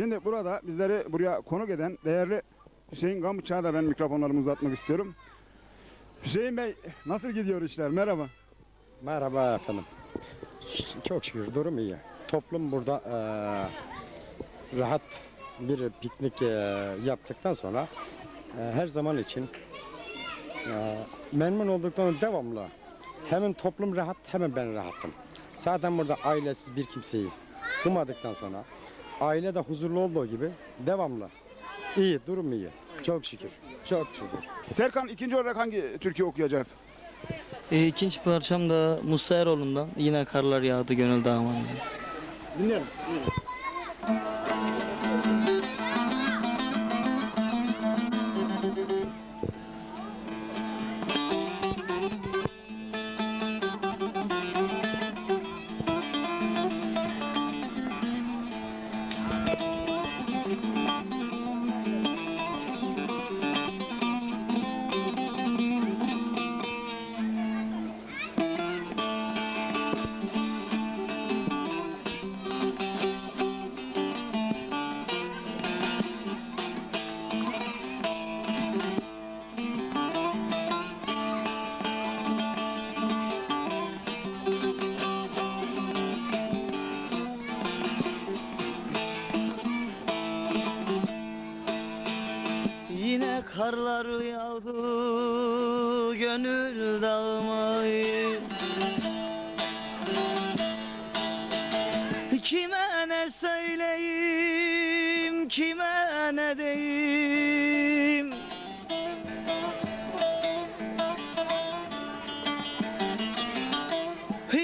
Şimdi burada bizleri buraya konuk eden değerli Hüseyin Gamıç'a da ben mikrofonlarımı uzatmak istiyorum. Hüseyin Bey nasıl gidiyor işler? Merhaba. Merhaba efendim. Çok şükür durum iyi. Toplum burada eee, rahat bir piknik eee, yaptıktan sonra eee, her zaman için eee, memnun olduktan devamlı hemen toplum rahat hemen ben rahatım. Zaten burada ailesiz bir kimseyi bulmadıktan sonra aile de huzurlu olduğu gibi devamlı. İyi, durum iyi. Çok şükür. Çok şükür. Serkan ikinci olarak hangi türkü okuyacağız? E, ikinci parçam da Musta Eroğlu'ndan. Yine karlar yağdı gönül dağıma. Dinleyelim. Yine karlar yağdı gönül dağıma. Kime ne söyleyeyim, kime ne deyim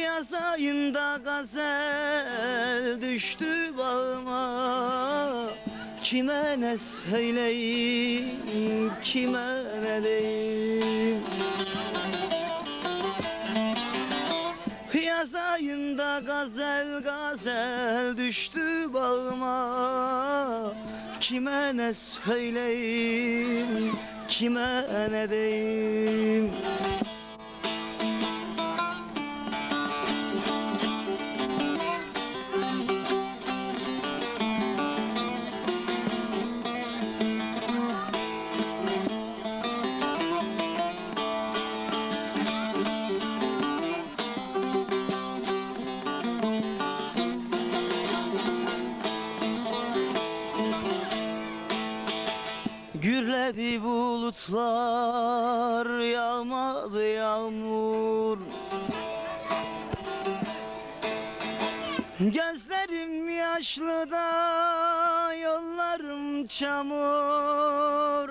Yaz ayında gazel düştü bağıma Kime ne söyleyeyim, kime ne deyim Yaz ayında gazel gazel düştü bağıma. Kime ne söyleyeyim, kime ne deyim Gürledi bulutlar yağmadı yağmur. Gözlerim yaşlı da yollarım çamur.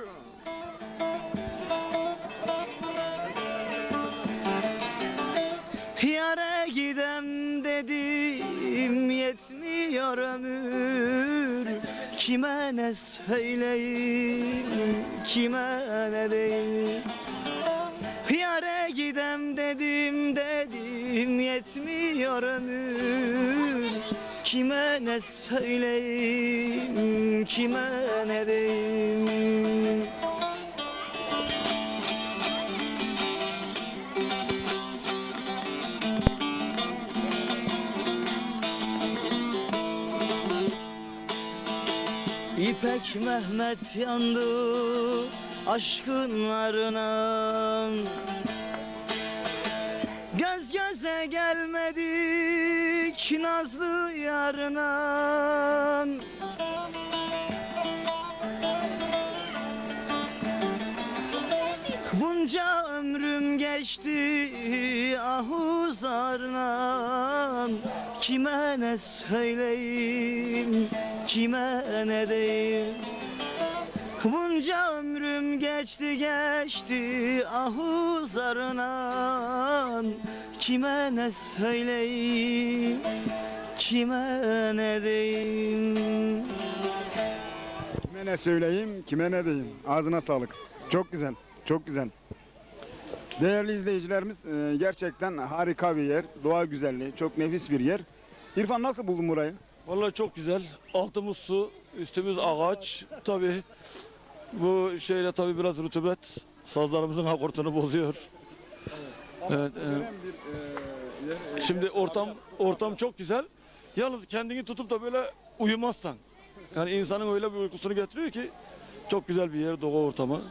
Yara gidem dedim yetmiyor ömür Kime ne söyleyeyim kime ne deyim Yara gidem dedim dedim yetmiyor ömür. Kime ne söyleyeyim kime ne deyim İpek Mehmet yandı aşkınlarına. Göz göze gelmedik nazlı yarına geçti ahuzarla Kime ne söyleyeyim, kime ne deyim Bunca ömrüm geçti geçti ahuzarla Kime ne söyleyeyim, kime ne deyim Kime ne söyleyeyim, kime ne diyeyim? Ağzına sağlık. Çok güzel, çok güzel. Değerli izleyicilerimiz e, gerçekten harika bir yer. Doğa güzelliği, çok nefis bir yer. İrfan nasıl buldun burayı? Vallahi çok güzel. Altımız su, üstümüz ağaç. Tabii bu şeyle tabii biraz rutubet sazlarımızın akortunu bozuyor. Evet, evet. Şimdi ortam ortam çok güzel. Yalnız kendini tutup da böyle uyumazsan. Yani insanın öyle bir uykusunu getiriyor ki çok güzel bir yer, doğa ortamı.